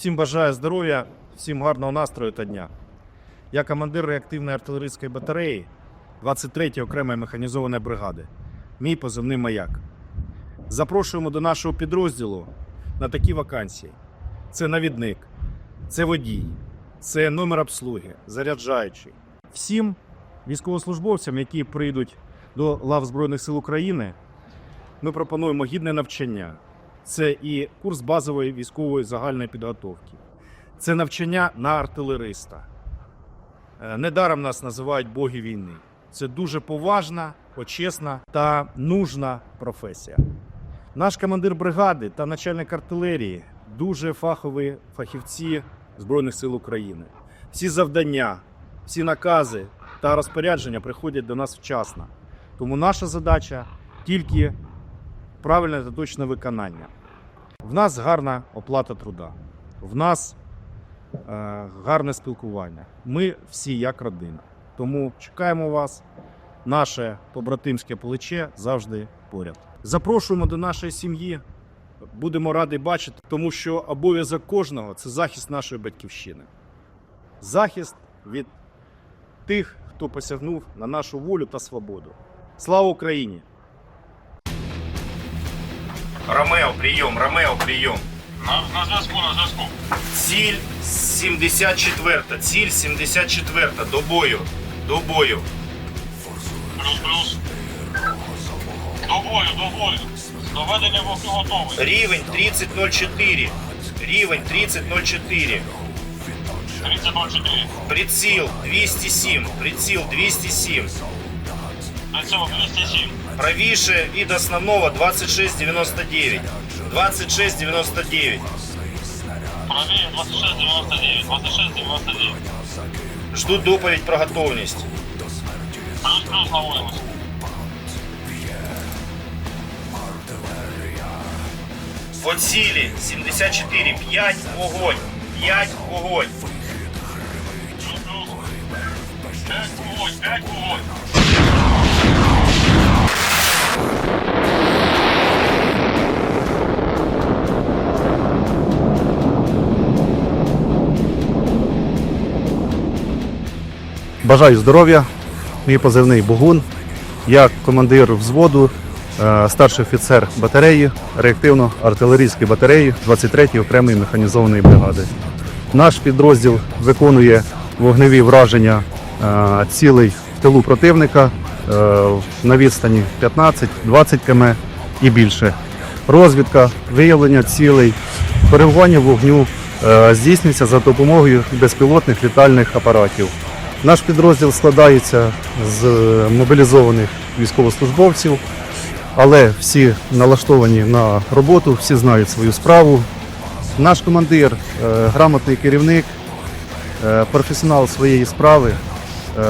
Всім бажаю здоров'я, всім гарного настрою та дня. Я командир реактивної артилерійської батареї 23-ї окремої механізованої бригади. Мій позивний маяк. Запрошуємо до нашого підрозділу на такі вакансії: це навідник, це водій, це номер обслуги, заряджаючий. Всім військовослужбовцям, які прийдуть до лав Збройних сил України, ми пропонуємо гідне навчання. Це і курс базової військової загальної підготовки, це навчання на артилериста. Е, Недаром нас називають боги війни. Це дуже поважна, почесна та нужна професія. Наш командир бригади та начальник артилерії дуже фахові фахівці Збройних сил України. Всі завдання, всі накази та розпорядження приходять до нас вчасно. Тому наша задача тільки правильне та точне виконання. В нас гарна оплата труда, в нас е, гарне спілкування. Ми всі як родина. Тому чекаємо вас. Наше побратимське плече завжди поряд. Запрошуємо до нашої сім'ї. Будемо раді бачити, тому що обов'язок кожного це захист нашої батьківщини. Захист від тих, хто посягнув на нашу волю та свободу. Слава Україні! Ромео, прийом, Ромео, прийом. На, на зв'язку, на зв'язку. Ціль 74, ціль 74, до бою, до бою. Плюс, плюс. До бою, до бою. Доведення вогню готовий. Рівень 3004, рівень 3004, 30.04. приціл 207, приціл 207, Приціл 207. Правіше від основного 2699, 2699. Правіє 26.99. 26.99. Жду доповідь про готовність. Плюс, плюс наводимось. По цілі 74, 5 вогонь, 5 вогонь. Плюс, плюс. 5 вогонь, 5 вогонь. Бажаю здоров'я. Мій позивний Богун. Я командир взводу, е, старший офіцер батареї, реактивно-артилерійської батареї 23-ї окремої механізованої бригади. Наш підрозділ виконує вогневі враження е, цілей в тилу противника е, на відстані 15-20 км і більше. Розвідка, виявлення цілей, перебування вогню здійснюється за допомогою безпілотних літальних апаратів. Наш підрозділ складається з мобілізованих військовослужбовців, але всі налаштовані на роботу, всі знають свою справу. Наш командир е, грамотний керівник, е, професіонал своєї справи, е,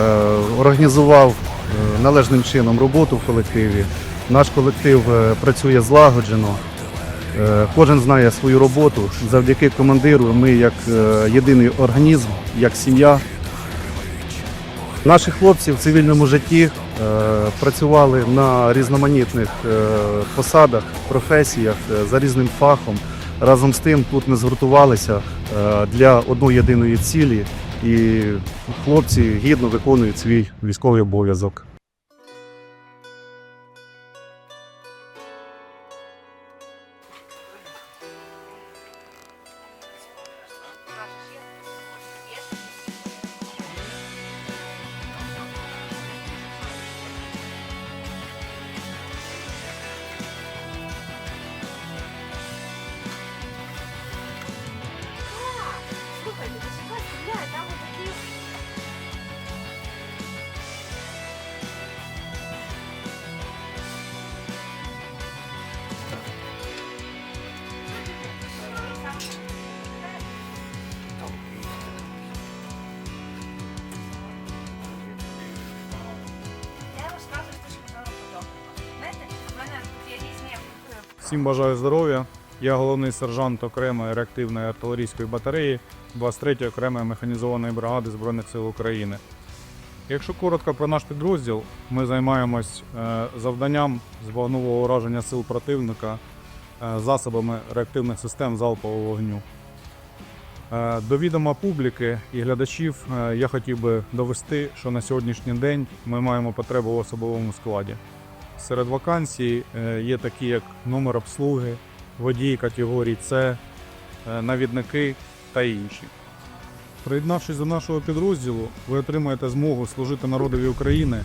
організував е, належним чином роботу в колективі. Наш колектив е, працює злагоджено. Е, Кожен знає свою роботу. Завдяки командиру ми як е, єдиний організм, як сім'я. Наші хлопці в цивільному житті е, працювали на різноманітних е, посадах, професіях е, за різним фахом. Разом з тим тут ми згуртувалися для одної єдиної цілі, і хлопці гідно виконують свій військовий обов'язок. Всім бажаю здоров'я. Я головний сержант окремої реактивної артилерійської батареї 23-ї окремої механізованої бригади Збройних сил України. Якщо коротко про наш підрозділ, ми займаємось е, завданням з вогнового ураження сил противника е, засобами реактивних систем залпового вогню. Е, До відома публіки і глядачів я хотів би довести, що на сьогоднішній день ми маємо потребу в особовому складі. Серед вакансій е, є такі, як номер обслуги, водії категорії С, е, навідники та інші. Приєднавшись до нашого підрозділу, ви отримаєте змогу служити народові України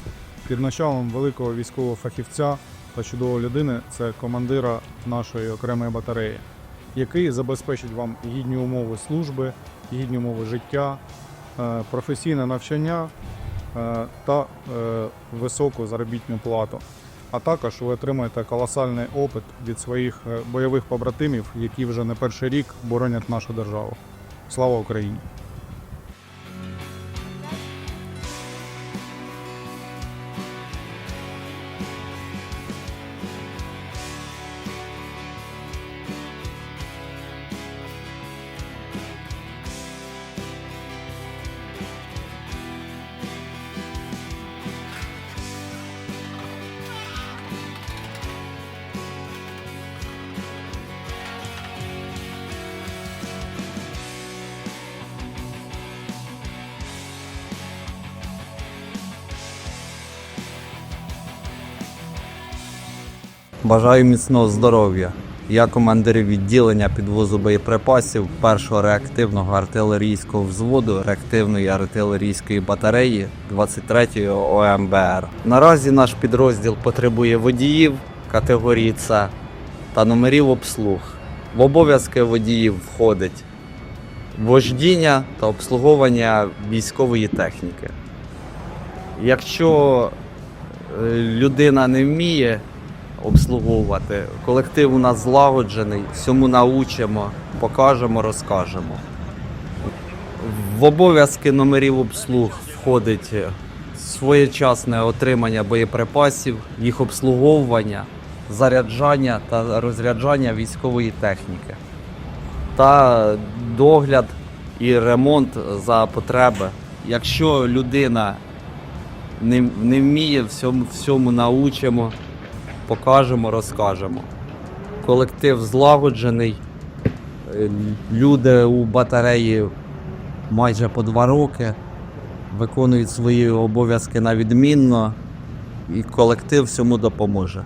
під началом великого військового фахівця та чудової людини це командира нашої окремої батареї, який забезпечить вам гідні умови служби, гідні умови життя, е, професійне навчання та високу заробітну плату. А також ви отримаєте колосальний опит від своїх е, бойових побратимів, які вже не перший рік боронять нашу державу. Слава Україні! Бажаю міцного здоров'я. Я командир відділення підвозу боєприпасів першого реактивного артилерійського взводу реактивної артилерійської батареї 23-ї ОМБР. Наразі наш підрозділ потребує водіїв категорії С та номерів обслуг. В обов'язки водіїв входить вождіння та обслуговування військової техніки. Якщо е, людина не вміє обслуговувати. Колектив у нас злагоджений, всьому научимо, покажемо, розкажемо. В обов'язки номерів обслуг входить своєчасне отримання боєприпасів, їх обслуговування, заряджання та розряджання військової техніки та догляд і ремонт за потреби. Якщо людина не, не вміє, всьому, всьому научимо, покажемо, розкажемо. Колектив злагоджений. Е, Люди у батареї майже по два роки виконують свої обов'язки на відмінно, і колектив всьому допоможе.